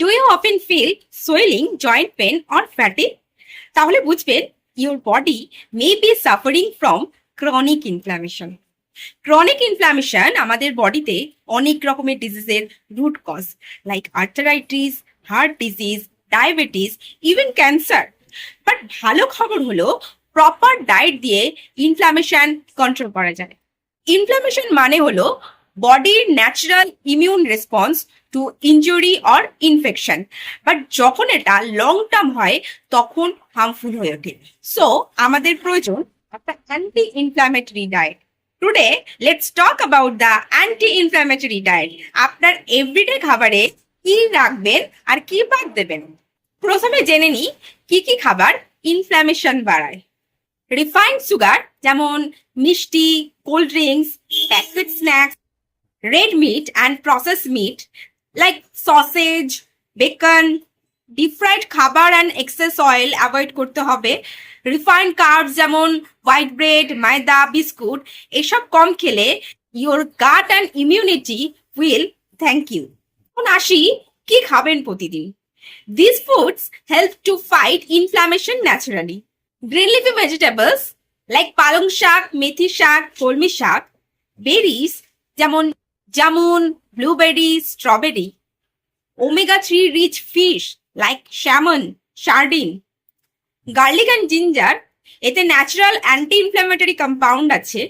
Do you often feel swelling joint pain or fatigue তাহলে বুঝবেন your body may be suffering from chronic inflammation chronic inflammation আমাদের বডিতে অনেক রকমের ডিজিজের root cause like arthritis heart disease diabetes even cancer but ভালো খবর হলো proper diet দিয়ে ইনফ্ল্যামেশন কন্ট্রোল করা যায়। ইনফ্ল্যামেশন মানে হলো বডির natural immune response to injury or infection but যখন এটা লং টার্ম হয়, তখন হার্মফুল হয়ে ওঠে। সো আমাদের প্রয়োজন একটা anti inflammatory diet today let's talk about the anti inflammatory diet আপনার এভরিডে খাবারে কি রাখবেন আর কি বাদ দেবেন? প্রথমে জেনে নিই, কি কি খাবার ইনফ্ল্যামেশন বাড়ায়। রিফাইন্ড সুগার যেমন মিষ্টি cold drinks packet snacks red meat and process meat like sausage bacon deep fried খাবার অ্যান্ড এক্সেস অয়েল অ্যাভয়েড করতে হবে। রিফাইন্ড কার্বস যেমন হোয়াইট ব্রেড ময়দা বিস্কুট এসব কম খেলে your gut and immunity will thank you এখন আসি কি খাবেন প্রতিদিন। This foods help to fight inflammation naturally green leafy vegetables like পালং শাক মেথি শাক কলমি শাক বেরিজ যেমন jamun blueberry strawberry omega three rich fish like salmon sardine garlic and ginger এতে ন্যাচারাল অ্যান্টি ইনফ্ল্যামেটরি কম্পাউন্ড আছে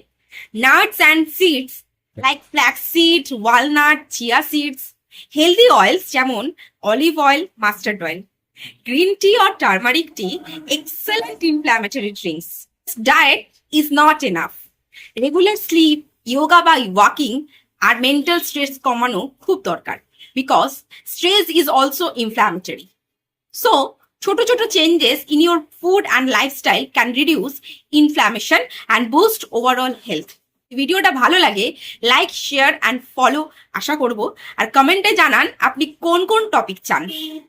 nuts and seeds like flax seed walnut chia seeds healthy oils যেমন olive oil mustard oil green tea or turmeric tea excellent inflammatory drinks diet is not enough. Regular sleep yoga বা walking আর mental stress কমানো খুব দরকার because stress is also inflammatory so ছোট ছোট changes in your food and lifestyle can reduce inflammation and boost overall health ভিডিওটা ভালো লাগে লাইক শেয়ার অ্যান্ড ফলো আশা করব। আর কমেন্টে জানান আপনি কোন কোন টপিক চান।